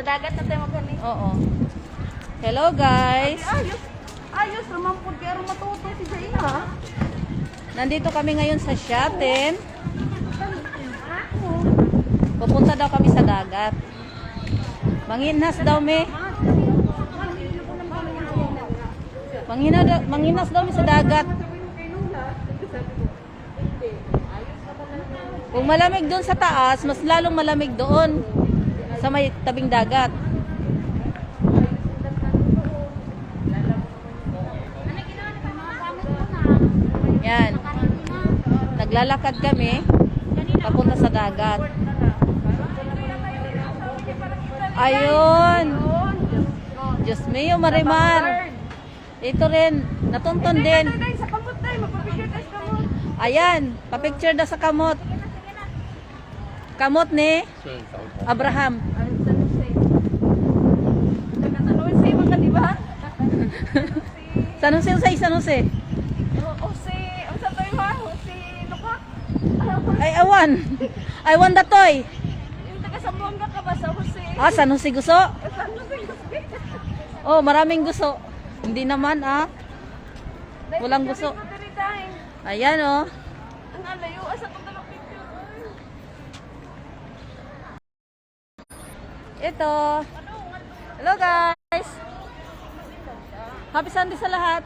Sa dagat na tayo magani. Oo. Hello guys. Ayos. Ayos naman po. Pero matuto si Jaina. Nandito kami ngayon sa Shatin. Pupunta daw kami sa dagat. Manginas daw me. Mangina, manginas daw mi sa dagat. Kung malamig doon sa taas, mas lalong malamig doon sa may tabing dagat. Yan. Naglalakad kami papunta sa dagat. Ayun. Diyos mio, Marimar. Ito rin, natunton din. Ayan, papicture daw sa kamot. Kamot ni Abraham. Ay, San Jose. Taga San Jose, mga di ba? San Jose, Jose, San Jose. O, Jose. Ang sa tayo ha? Jose Luka. Ay, awan. I want the toy. Yung taga Sambuanga ka ba sa Jose? Ah, San Jose gusto? San Jose, Jose. Oh, maraming gusto. Hindi naman, ah. Walang gusto. Ayan, oh. Ang alayo, asa ko dalawang picture. Ito. Hello, guys. Happy Sunday sa lahat.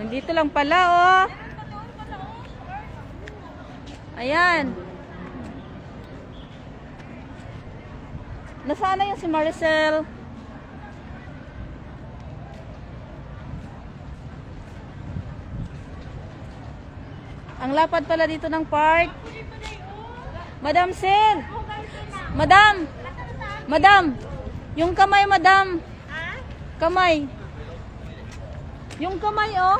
Nandito lang pala, oh. Ayan. Nasaan na yung si Maricel? Ang lapad pala dito ng park. Madam Sir. Madam. Madam. Yung kamay, madam. Kamay. Yung kamay, oh.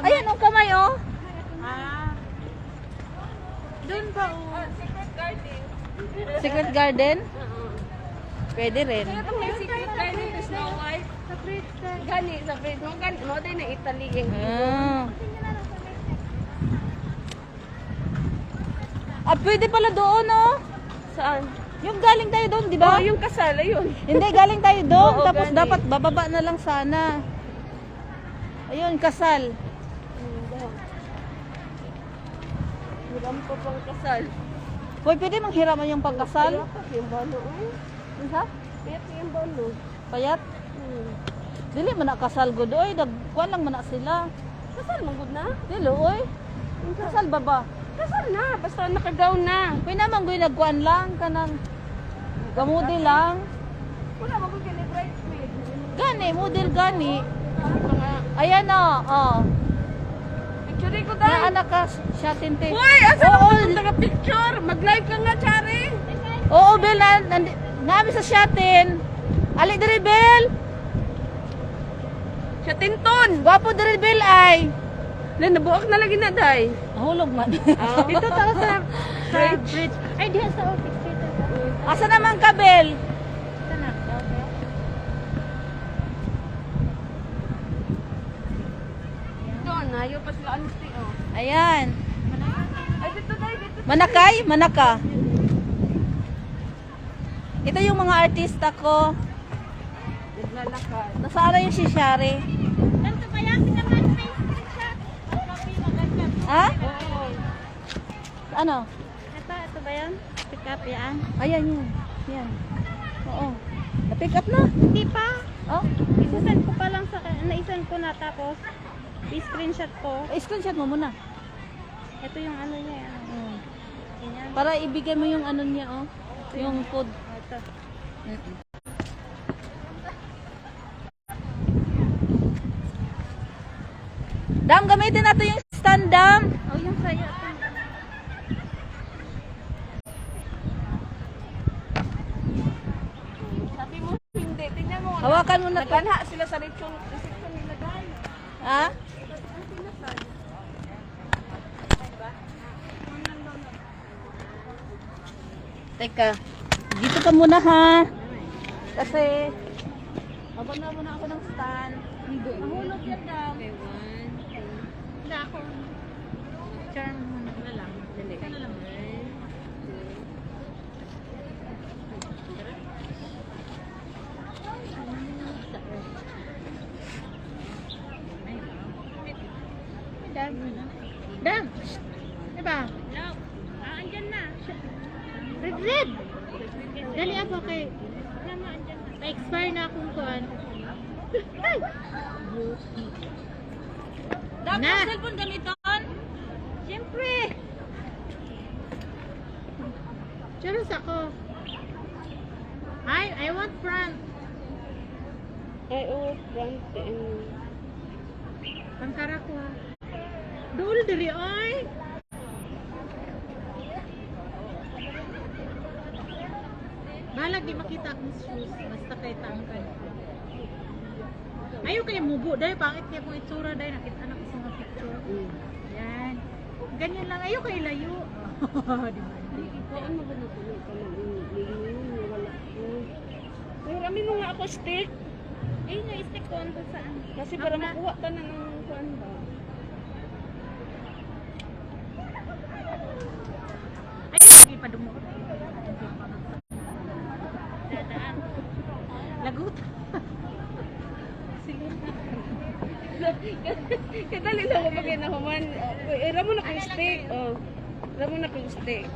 Ayan, yung kamay, oh. Ah. Doon ba, oh? secret garden. Secret Garden. Pwede rin. Kaya may secret garden na Snow White. Sa fridge. Gani, sa fridge. No, gani. No, day na Italy. eh. Ah. Ah, pwede pala doon, oh. Saan? Yung galing tayo doon, di ba? Oh, yung kasal, ayun. Hindi, galing tayo doon. Oo, Tapos gani. dapat bababa na lang sana. Ayun, kasal. Hiram ko pang kasal. Hoy, pwede manghiraman yung pagkasal? Kaya yung balo, eh. Isa? Kaya yung balo. Payat? Hmm. Dili man na kasal gud oy, dagkuan lang man na sila. Kasal, manggod na? Dili oy. Kasal ba ba? Kasal na, basta nakagaw na. Kuy naman goy nagkuan lang kanang gamudi lang. Wala, magod ka ni bridesmaid. Gani, model gani. Ayan oh, oh. picture ko Na dahil. anak ka siya tinte. Uy, asa Oo, oh, taga picture? Mag-live ka nga, Chari. Oo, Bel, na, nandi, nabi sa siyatin. Ali diri Bel. Siya tinton. Gwapo diri Bel ay. Lan, nabuak na lagi na, day. Nahulog man. Dito tala sa bridge. Ay, diha sa office. Asa naman ka Bel? Doon, ayaw pa sila honesty, oh. Ayan. Ay, dito, day, dito. Manakay? Manaka. Ito yung mga artista ko. Naglalakad. Nasaan na yung si Shari? Ganito ba yan? Tinaman may screenshot. Ang copy, maganda. Ha? Ano? Ito, ito ba yan? Pick up yan? Ayan yun. Yan. Oo. Na-pick up na? Hindi pa. Oh? Isasend ko pa lang sa naisend ko na tapos i-screenshot ko. Eh, screenshot mo muna. Ito yung ano niya. yan. Mm. Ganyan. Para ibigay mo yung ano niya, oh. Yung code. Ito. Mm-mm. Dam, gamitin natin yung stand, Dam. Oh, yung sa'yo. Sabi mo, hindi. Tingnan mo. Hawakan mo na to. Nagkanha sila sa reception, reception nila, day. Ha? Teka. Dito ka muna, ha? Kasi, habang na muna ako ng stand. Dam. Dam. Diba? Love. Ah, andyan na. Red, red. Dali ako kay... Na-expire na akong kuhan. Dapat na. cellphone gamiton? Siyempre. Charos ako. I, I want front. I want oh, front and... Pangkara ko ha. Dul diri oy. Balag di makita ang shoes basta kay tangkal. Ayo kay mubo dai pangit niya kung itsura dai nakita na ko sa mga picture. Yan. Ganyan lang ayo kay layo. di ba? Ano ba na kuno ka mag-ingin wala ko. Kay rami mga. Eh nga stick ko ano, saan? Kasi para makuha ta ng kuan ba. Ay, hindi pa dumo. Dadaan. Lagot. Sige. Kadali lang ako pag inahuman. Eh, ramo na kong stick. Oh. Ramo na kong stick.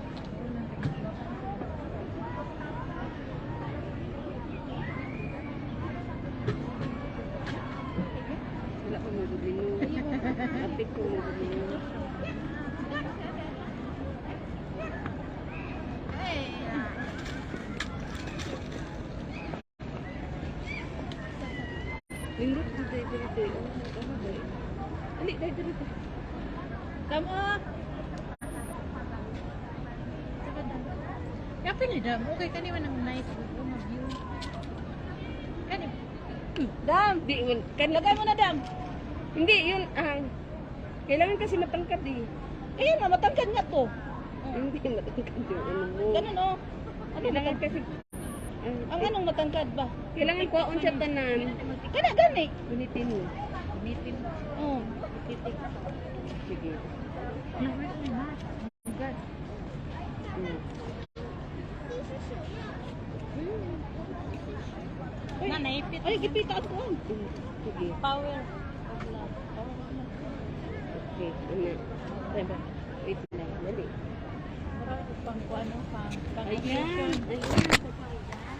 Wala ko magubino. Apit ko magubino. Lindot ko tayo dito. Ano ba eh? Ali, tayo dito. Kamu. Kape ni dam. Okay kani man ang nice view. Kani. Dam! Di, yun. Kan, Lagay mo na, Dam. hindi, yun, ang... kailangan kasi matangkad eh. Ayun, na, matangkad nga to. Hindi matangkad yung ano mo. Ganun, oh. Ano, Kailangan kasi... ang- Ang anong matangkad ba? kailangan kuhaon siya tanan. Kana, gani. Gunitin mo. Bitin. Oh. Sige. Ano ba ni mas? Oh God. Mm. Na naipit. Ay, gipita ako. Mm. Sige. Power. Okay. Ano? Diba? Wait lang. Dali. Pang ano pang pang Ayan.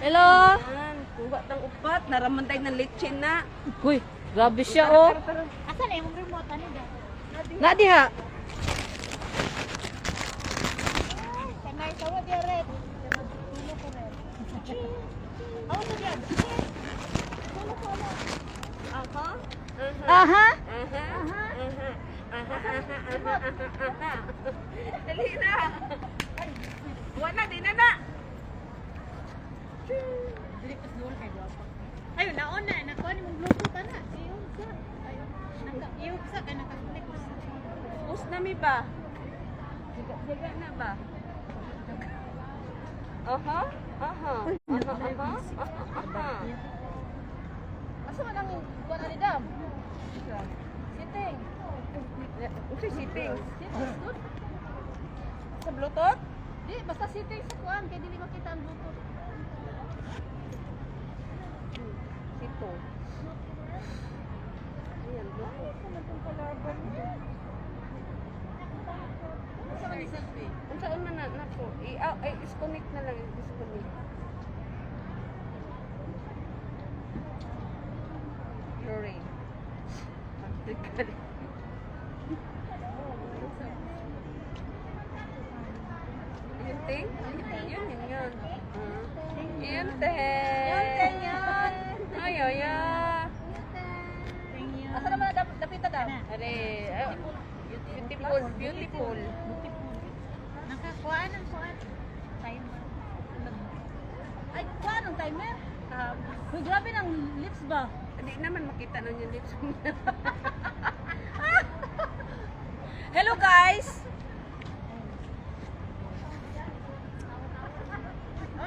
Hello. Ayan. Kuha ng upat. Naramantay ng litchin na. Uy, Grabe siya oh. Asan na yung remote? Ano dyan? Na diha. Kanay sa wa diya red. Oh, sa diya. Aha. Aha. Aha. Aha. Dali na. Wala, di na na. Ayun, naon na. Nakuha ni mong bluetooth na. Sa. Iyog sa kay naka-connect sa. Us na mi ba? Jaga na ba? Aha. Aha. Aha. Aha. Aha. Asa man ang kuha na Dam? Sitting. Usi sitting. Sitting, good. Sa Bluetooth? Di, basta sitting sa kuan kay dili makita ang bluetooth. Sito. Ayan. Ka na itong kalaban niya? Asa man ni selfie? Ang saan man na, nako. I, ah, ay, disconnect na lang. Disconnect. Sorry. Practical. Yun, ting? Yun, yun, yun. Ah. Yun, ting. Yun, ting, yun. Ay, ay, ay. Asa naman na dapita Dam? Are, ay, beautiful, beautiful. Nakakuha ng kuan. Timer. Ay, kuan ang timer? Uy, grabe ng lips ba? Hindi naman makita nun yung lips. Hello guys!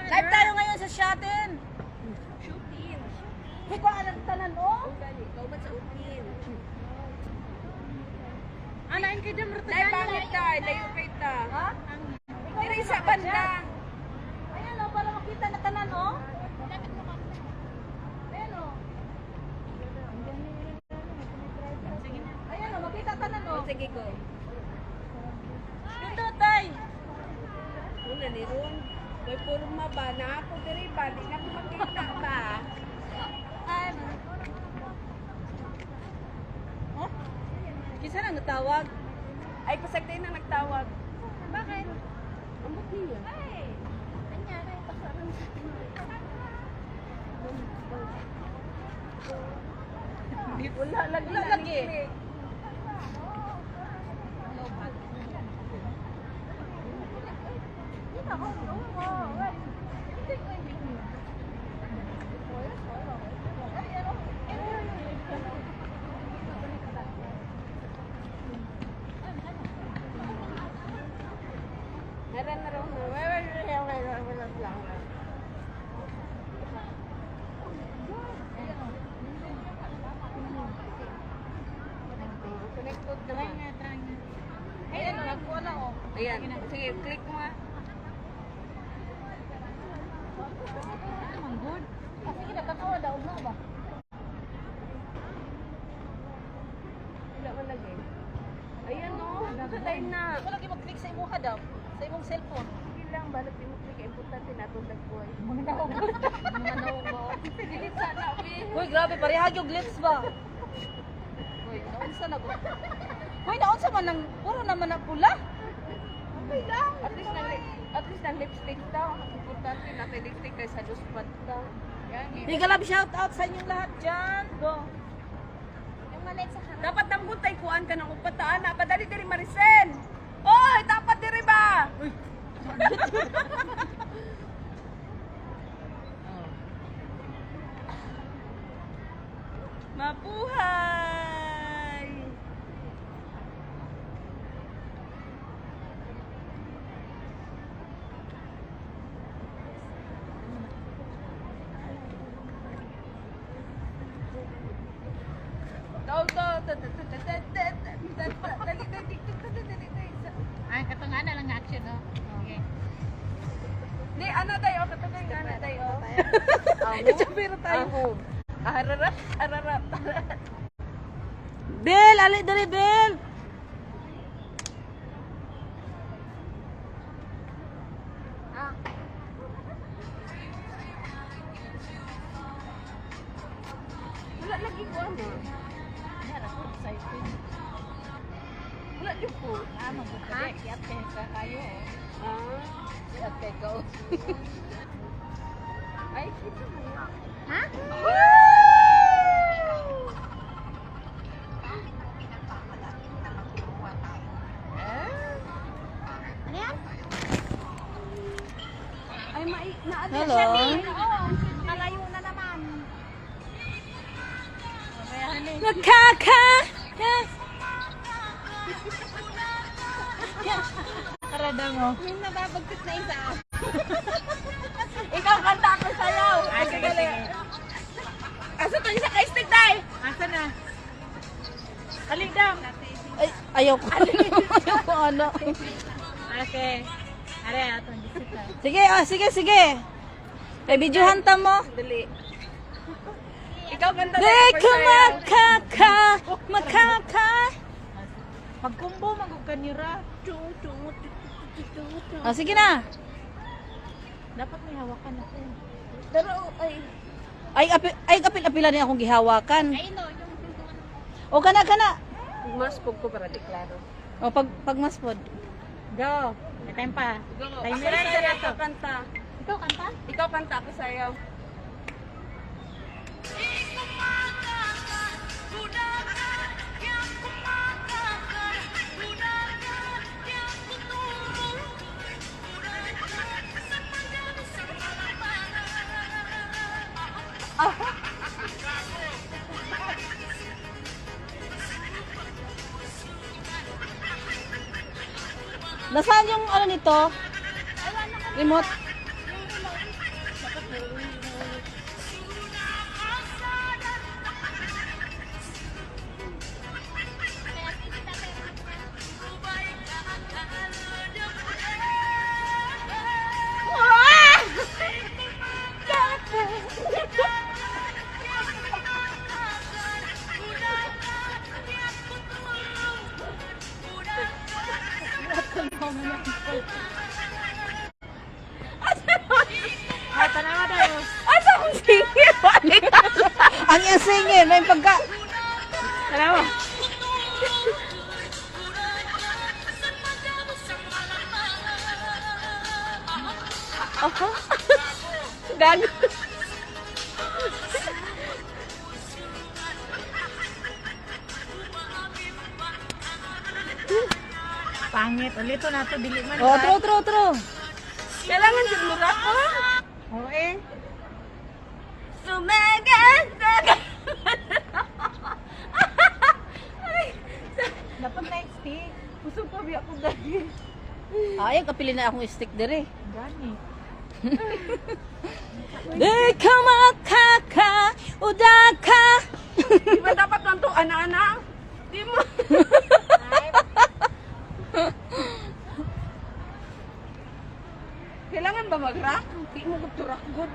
Live tayo ngayon sa Shatin. Shooting. Hiko ang tanan oh. Gani, ikaw ba sa upin? Alain kay Dam Dahil pangit ka, layo kay ta. Ha? Diri sa banda. Ayan oh, para makita na tanan oh. Ayan oh. Ayan oh, makita tanan. O, sige ko. Dito tay. Muna ni Ron. May purma ba na ako diri ba? Di na ko makita ba? Ano? Oh? Kisa na natawag? Ay, pasagday na nagtawag. Bakit? Ambot niya. Ay! Anya, na ipasarang sa Wala, lagla lagi. Meron na raw na. Wala, wala, wala, wala, wala, wala. Connected naman. Ay, ano, nagkuha lang oh. Sige, click mo nga. Naman good. Ah, sige na, kakawa daw na ba? Wala man lagi. Ayan o. Nakatay na. Wala kayo mag-click sa imuha daw. Sa imong cellphone. Sige lang, balot yung click. Importante na itong nagboy. Mga naugod. Mga. Pilit sana, Will. Uy, grabe, parehag yung glips ba? Uy, naunsa na ba? Uy, naunsa man ng, puro naman na pula. Okay lang. At least na, at least na lipstick daw. Importante na lipstick kaysa luspad daw. Yan. Big love shout out sa inyong lahat dyan. Go. Yung maliit sa harap. Dapat nang butay kuan ka ng upataan na. Padali diri Maricel. Oy, dapat diri ba? Uy. Mabuhay! Go, go! Dali, dali, dali, dali, dali. Ay, action, no? Okay. Di, ano tayo? Katagay nga na tayo. Pero tayo. Ahom. Ahararap, ahararap. Bel, ali dali, Bel. Ah. Wala lagi ko ano. Nara ko excited. Wala yung po. Ah. Kiyat kayo ka kayo. Ah. At kay go. Ay, kita mo. Ha? Ano? Ay, mai, Hello. siya ni. Oo. Kalayo na naman. Mamayahan eh. Nakaka. Karada mo. Yung nababagtit na isa. Ikaw kanta ako sayaw. Ah, sige, sige. Asa to isa kay stick day? Asa na? Halik daw. Ay, ayaw ko. ayaw ko ano. Okay. Are, bisita. Sige, ah, sige, sige. Kay videohan ta mo. Dali. Ikaw Di tayo ko sayaw. makaka, makaka. Pagkumbo, magugkanira. Ah, sige na. Dapat may hawakan ako. Pero, ay. Ay, api, ay kapil apila ni akong gihawakan. Ay, no. Yung. O kana kana. Mas pug ko para di klaro. O pag pagmaspod. Go. May time pa. Timer rin sa kanta. Ikaw kanta? Ikaw kanta ako sayaw. Nito? Remote. Yung pagka... Ano mo? Aha. Gago. Pangit. Ulit na to. Dili man. Oh, true, true, true. Kailangan din mo Ay, kapili na akong stick dire. Gani. De kamakaka udaka. Di ba dapat lang to ana-ana? Di mo. Kailangan ba mag-rock? Di mo mag-rock good.